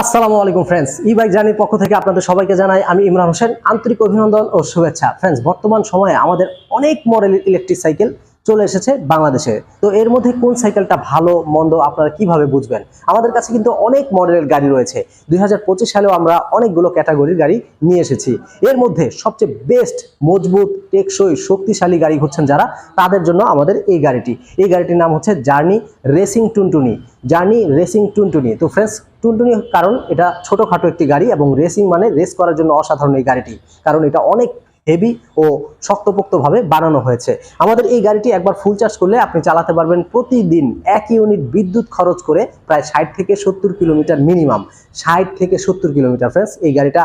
আসসালামু আলাইকুম ফ্রেন্ডস ই বাইক জার্নির পক্ষ থেকে আপনাদের সবাইকে জানাই আমি ইমরান হোসেন, আন্তরিক অভিনন্দন ও শুভেচ্ছা। ফ্রেন্ডস বর্তমান সময়ে আমাদের অনেক মডেলের ইলেকট্রিক সাইকেল চলে এসেছে বাংলাদেশে। তো এর মধ্যে কোন সাইকেলটা ভালো, মন্দ, আপনারা কীভাবে বুঝবেন? আমাদের কাছে কিন্তু অনেক মডেলের গাড়ি রয়েছে। দুই হাজার পঁচিশ সালেও আমরা অনেকগুলো ক্যাটাগরির গাড়ি নিয়ে এসেছি। এর মধ্যে সবচেয়ে বেস্ট মজবুত, টেকসই, শক্তিশালী গাড়ি হচ্ছেন যারা, তাদের জন্য আমাদের এই গাড়িটি। এই গাড়িটির নাম হচ্ছে journey racing Tuntuni journey racing Tuntuni তো ফ্রেন্ডস টুনটুনি কারণ এটা ছোটোখাটো একটি গাড়ি এবং রেসিং মানে রেস করার জন্য অসাধারণ এই গাড়িটি। কারণ এটা অনেক হেভি ও শক্তপোক্তভাবে বানানো হয়েছে। আমাদের এই গাড়িটি একবার ফুল চার্জ করলে আপনি চালাতে পারবেন প্রতিদিন এক ইউনিট বিদ্যুৎ খরচ করে প্রায় ষাট থেকে সত্তর কিলোমিটার মিনিমাম ষাট থেকে সত্তর কিলোমিটার ফ্রেন্ডস এই গাড়িটা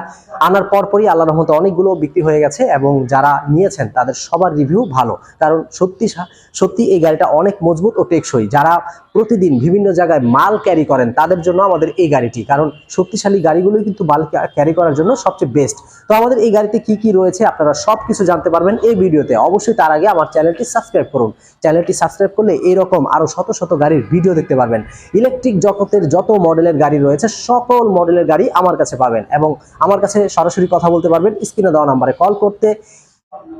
আনার পরপরই আল্লাহ রহমতে অনেকগুলো বিক্রি হয়ে গেছে এবং যারা নিয়েছেন তাদের সবার রিভিউ ভালো। কারণ সত্যি সত্যি এই গাড়িটা অনেক মজবুত ও টেকসই। যারা প্রতিদিন বিভিন্ন জায়গায় মাল ক্যারি করেন তাদের জন্য আমাদের এই গাড়িটি। কারণ শক্তিশালী গাড়িগুলোই কিন্তু মাল ক্যারি করার জন্য সবচেয়ে বেস্ট তো আমাদের এই গাড়িতে কি কি রয়েছে আপনারা সব কিছু জানতে পারবেন এই ভিডিওতে। অবশ্যই তার আগে আমার চ্যানেলটি সাবস্ক্রাইব করুন। চ্যানেলটি সাবস্ক্রাইব করলে এরকম আরও শত শত গাড়ির ভিডিও দেখতে পারবেন। ইলেকট্রিক জগতের যত মডেলের গাড়ি রয়েছে, সকল মডেলের গাড়ি আমার কাছে পাবেন এবং আমার কাছে সরাসরি কথা বলতে পারবেন। স্ক্রিনে দেওয়া নাম্বারে কল করতে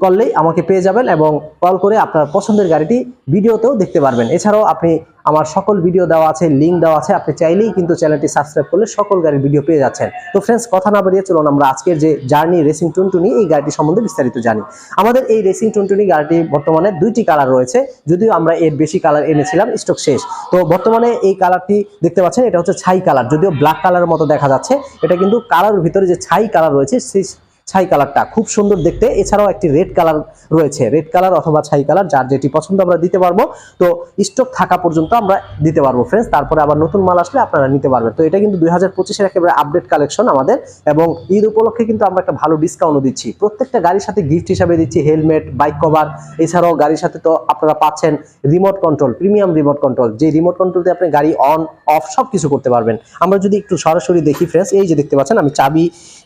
করলেই আমাকে পেয়ে যাবেন এবং কল করে আপনার পছন্দের গাড়িটি ভিডিওতেও দেখতে পারবেন। এছাড়াও আপনি আমার সকল ভিডিও দেওয়া আছে লিঙ্ক দেওয়া আছে, আপনি চাইলেই কিন্তু চ্যানেলটি সাবস্ক্রাইব করলে সকল গাড়ির ভিডিও পেয়ে যাচ্ছেন। তো ফ্রেন্ডস কথা না বেরিয়ে চলুন আমরা আজকের যে জার্নি রেসিং টুনটুনি, এই গাড়িটি সম্বন্ধে বিস্তারিত জানি। আমাদের এই রেসিং টুনটুনি গাড়িটি বর্তমানে দুইটি কালার রয়েছে, যদিও আমরা এর বেশি কালার এনেছিলাম স্টক শেষ। তো বর্তমানে এই কালারটি দেখতে পাচ্ছেন, এটা হচ্ছে ছাই কালার যদিও ব্ল্যাক কালারের মতো দেখা যাচ্ছে, এটা কিন্তু কালারের ভিতরে যে ছাই কালার রয়েছে, সেই ছাই কালারটা খুব সুন্দর দেখতে। এছাড়াও একটি রেড কালার রয়েছে, রেড কালার অথবা ছাই কালার, যার যেটি পছন্দ আমরা দিতে পারব। তো স্টক থাকা পর্যন্ত আমরা দিতে পারব ফ্রেন্ডস তারপরে আবার নতুন মাল আসলে আপনারা নিতে পারবেন। তো এটা কিন্তু দুই হাজার পঁচিশের একেবারে আপডেট কালেকশন আমাদের এবং ঈদ উপলক্ষে কিন্তু আমরা একটা ভালো ডিসকাউন্টও দিচ্ছি। প্রত্যেকটা গাড়ির সাথে গিফট হিসাবে দিচ্ছি হেলমেট বাইক কভার এছাড়াও গাড়ির সাথে তো আপনারা পাচ্ছেন remote control premium remote control যে রিমোট কন্ট্রোল দিয়ে আপনি গাড়ি অন অফ সব কিছু করতে পারবেন। আমরা যদি একটু সরাসরি দেখি ফ্রেন্ডস এই যে দেখতে পাচ্ছেন, আমি চাবি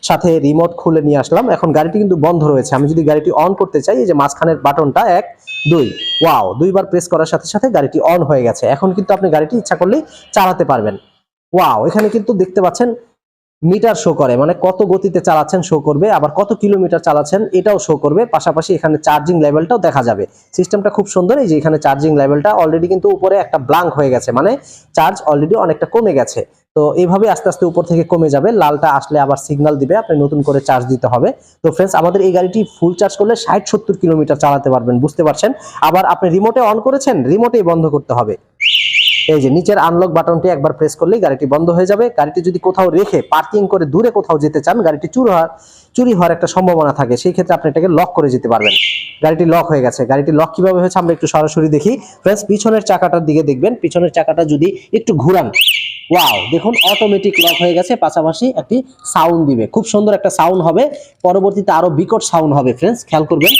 সাথে রিমোট খুলে নিয়ে আসলাম। এখন গাড়িটি কিন্তু বন্ধ রয়েছে। আমি যদি গাড়িটি অন করতে চাই, এই যে মাঝখানের বাটনটা, এক, দুই ওয়াও দুইবার প্রেস করার সাথে সাথে গাড়িটি অন হয়ে গেছে। এখন কিন্তু আপনি গাড়িটি ইচ্ছা করলেই চালাতে পারবেন। ওয়াও এখানে কিন্তু দেখতে পাচ্ছেন মিটার শো করে মানে কত গতিতে চালাচ্ছেন শো করবে, আবার কত কিলোমিটার চালাচ্ছেন এটাও শো করবে। পাশাপাশি এখানে চার্জিং লেভেলটাও দেখা যাবে। সিস্টেমটা খুব সুন্দর, এই যে এখানে চার্জিং লেভেলটা অলরেডি কিন্তু উপরে একটা ব্লাঙ্ক হয়ে গেছে মানে চার্জ অলরেডি অনেকটা কমে গেছে। তো এইভাবে আস্তে আস্তে উপর থেকে কমে যাবে, লালটা আসলে আবার সিগন্যাল দিবে আপনি নতুন করে চার্জ দিতে হবে। তো ফ্রেন্ডস আমাদের এই গাড়িটি ফুল চার্জ করলে ষাট সত্তর কিলোমিটার চালাতে পারবেন, বুঝতে পারছেন? আবার আপনি রিমোটে অন করেছেন রিমোটেই বন্ধ করতে হবে। এই যে নিচের আনলক বাটনটি একবার প্রেস করলেই গাড়িটি বন্ধ হয়ে যাবে। গাড়িটি যদি কোথাও রেখে পার্কিং করে দূরে কোথাও যেতে চান, গাড়িটি চুরি হওয়ার চুরি হওয়ার একটা সম্ভাবনা থাকে, সেই ক্ষেত্রে আপনি এটাকে লক করে যেতে পারবেন। গাড়িটি লক হয়ে গেছে। গাড়িটি লক কীভাবে হয়েছে আমরা একটু সরাসরি দেখি। ফ্রেন্ডস পিছনের চাকাটার দিকে দেখবেন। পিছনের চাকাটা যদি একটু ঘুরান ওয়াও দেখুন অটোমেটিক লক হয়ে গেছে, পাশাপাশি একটি সাউন্ড দিবে। খুব সুন্দর একটা সাউন্ড হবে। পরবর্তীতে আরও বিকট সাউন্ড হবে ফ্রেন্ডস খেয়াল করবেন।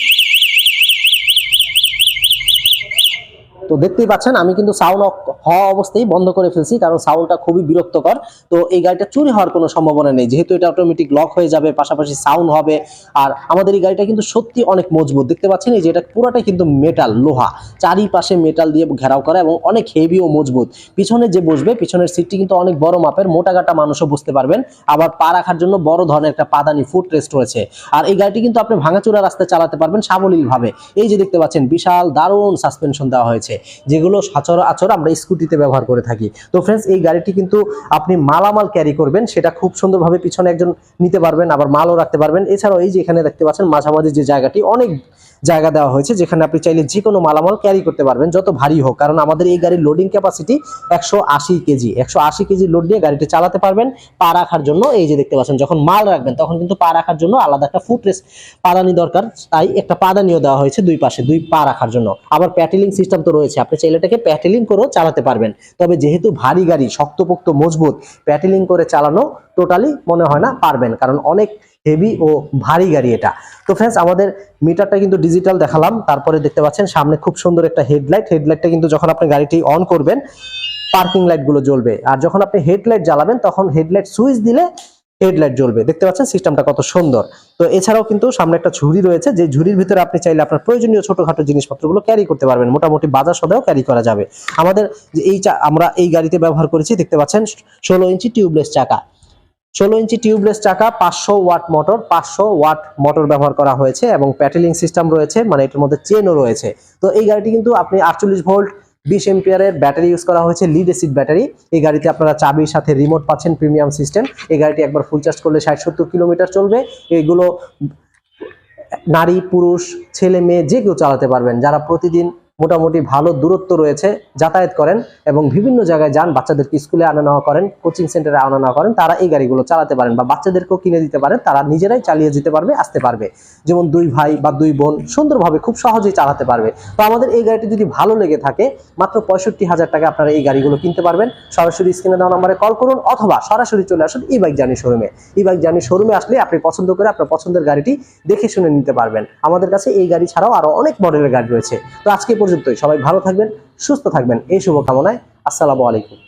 তো দেখতেই পাচ্ছেন, আমি কিন্তু সাউন্ড হওয়া অবস্থায় বন্ধ করে ফেলছি, কারণ সাউন্ডটা খুবই বিরক্তকর। তো এই গাড়িটা চুরি হওয়ার কোনো সম্ভাবনা নেই, যেহেতু এটা অটোমেটিক লক হয়ে যাবে, পাশাপাশি সাউন্ড হবে, আর আমাদের এই গাড়িটা কিন্তু সত্যি অনেক মজবুত। দেখতে পাচ্ছেন এই যে এটা পুরোটাই কিন্তু মেটাল লোহা। চারিপাশে মেটাল দিয়ে ঘেরাও করা এবং অনেক হেভি ও মজবুত। পিছনে যে বসবে, পিছনের সিটটি কিন্তু অনেক বড় মাপের মোটা কাটা মানুষও বুঝতে পারবেন। আবার পা রাখার জন্য বড় ধরনের একটা পাদানি ফুট রেস্ট রয়েছে। আর এই গাড়িটি কিন্তু আপনি ভাঙাচোরা রাস্তায় চালাতে পারবেন সাবলীল ভাবে এই যে দেখতে পাচ্ছেন, বিশাল দারুণ সাসপেনশন দেওয়া হয়েছে। যেগুলো সাচর সচরাচর আমরা স্কুটিতে ব্যবহার করে থাকি। তো ফ্রেন্ডস এই গাড়িটি কিন্তু আপনি মালামাল ক্যারি করবেন, সেটা খুব সুন্দরভাবে পিছনে একজন নিতে পারবেন, আবার মালও রাখতে পারবেন। এছাড়াও এই যে এখানে দেখতে পাচ্ছেন মাঝামাঝি যে জায়গাটি, অনেক জায়গা দেওয়া হয়েছে, যেখানে আপনি চাইলে যে কোনো মালামাল ক্যারি করতে পারবেন, যত ভারী হোক। কারণ আমাদের এই গাড়ির লোডিং ক্যাপাসিটি একশো আশি কেজি। একশো আশি কেজি লোড নিয়ে গাড়িটি চালাতে পারবেন, পা রাখার জন্য। এই যে দেখতে পাচ্ছেন, যখন মাল রাখবেন, তখন কিন্তু পা রাখার জন্য আলাদা একটা ফুট রেস পাদানি দরকার। তাই একটা পাদানিও দেওয়া হয়েছে দুই পাশে, দুই পা রাখার জন্য। আবার প্যাটেলিং সিস্টেম তো রয়েছে, আপনি চাইলে এটাকে প্যাটেলিং করেও চালাতে পারবেন। তবে যেহেতু ভারী গাড়ি, শক্তপোক্ত, মজবুত প্যাটেলিং করে চালানো টোটালি মনে হয় না পারবেন, কারণ অনেক হেভি ও ভারী গাড়ি এটা। তো ফ্রেন্ডস আমাদের মিটারটা কিন্তু ডিজিটাল দেখালাম। তারপরে দেখতে পাচ্ছেন, সামনে খুব সুন্দর একটা হেডলাইট হেডলাইটটা কিন্তু যখন আপনি গাড়িটি অন করবেন পার্কিং লাইটগুলো জ্বলবে। আর যখন আপনি হেডলাইট জ্বালাবেন, তখন হেডলাইট সুইচ দিলে হেডলাইট জ্বলবে। দেখতে পাচ্ছেন সিস্টেমটা কত সুন্দর। তো এছাড়াও কিন্তু সামনে একটা ঝুড়ি রয়েছে, যে ঝুড়ির ভিতরে আপনি চাইলে আপনার প্রয়োজনীয় ছোটখাটো জিনিসপত্রগুলো ক্যারি করতে পারবেন। মোটামুটি বাজার সদাও ক্যারি করা যাবে। আমাদের এই আমরা এই গাড়িতে ব্যবহার করেছি, দেখতে পাচ্ছেন, ষোলো ইঞ্চি টিউবলেস চাকা। ষোলো ইঞ্চি টিউবলেস চাকা, পাঁচশো ওয়াট মোটর, পাঁচশো ওয়াট মোটর ব্যবহার করা হয়েছে এবং প্যাটেলিং সিস্টেম রয়েছে মানে এটার মধ্যে চেনও রয়েছে। তো এই গাড়িটি কিন্তু আপনি আটচল্লিশ ভোল্ট, বিশ এম্পিয়ারের ব্যাটারি ইউজ করা হয়েছে লিড এসিড ব্যাটারি এই গাড়িতে আপনারা চাবির সাথে রিমোট পাচ্ছেন প্রিমিয়াম সিস্টেম এই গাড়িটি একবার ফুল চার্জ করলে ষাট সত্তর কিলোমিটার চলবে। এইগুলো নারী, পুরুষ, ছেলে, মেয়ে, যে কেউ চালাতে পারবেন। যারা প্রতিদিন মোটামুটি ভালো দূরত্ব রয়েছে, যাতায়াত করেন এবং বিভিন্ন জায়গায় যান, বাচ্চাদেরকে স্কুলে আনা নেওয়া করেন, কোচিং সেন্টারে আনা নেওয়া করেন, তারা এই গাড়িগুলো চালাতে পারেন বা বাচ্চাদেরকেও কিনে দিতে পারেন, তারা নিজেরাই চালিয়ে যেতে পারবে, আসতে পারবে। যেমন দুই ভাই বা দুই বোন সুন্দরভাবে খুব সহজেই চালাতে পারবে। তো আমাদের এই গাড়িটি যদি ভালো লেগে থাকে, মাত্র পঁয়ষট্টি হাজার টাকা আপনারা এই গাড়িগুলো কিনতে পারবেন। সরাসরি স্ক্রিনে দেওয়া নাম্বারে কল করুন অথবা সরাসরি চলে আসুন ই বাইক জার্নি শোরুমে ই বাইক জার্নি শোরুমে আসলে আপনি পছন্দ করে আপনার পছন্দের গাড়িটি দেখে শুনে নিতে পারবেন। আমাদের কাছে এই গাড়ি ছাড়াও আরও অনেক মডেলের গাড়ি রয়েছে। তো আজকে পর্যন্তই। সবাই ভালো থাকবেন সুস্থ থাকবেন। এই শুভকামনায় আসসালামু আলাইকুম।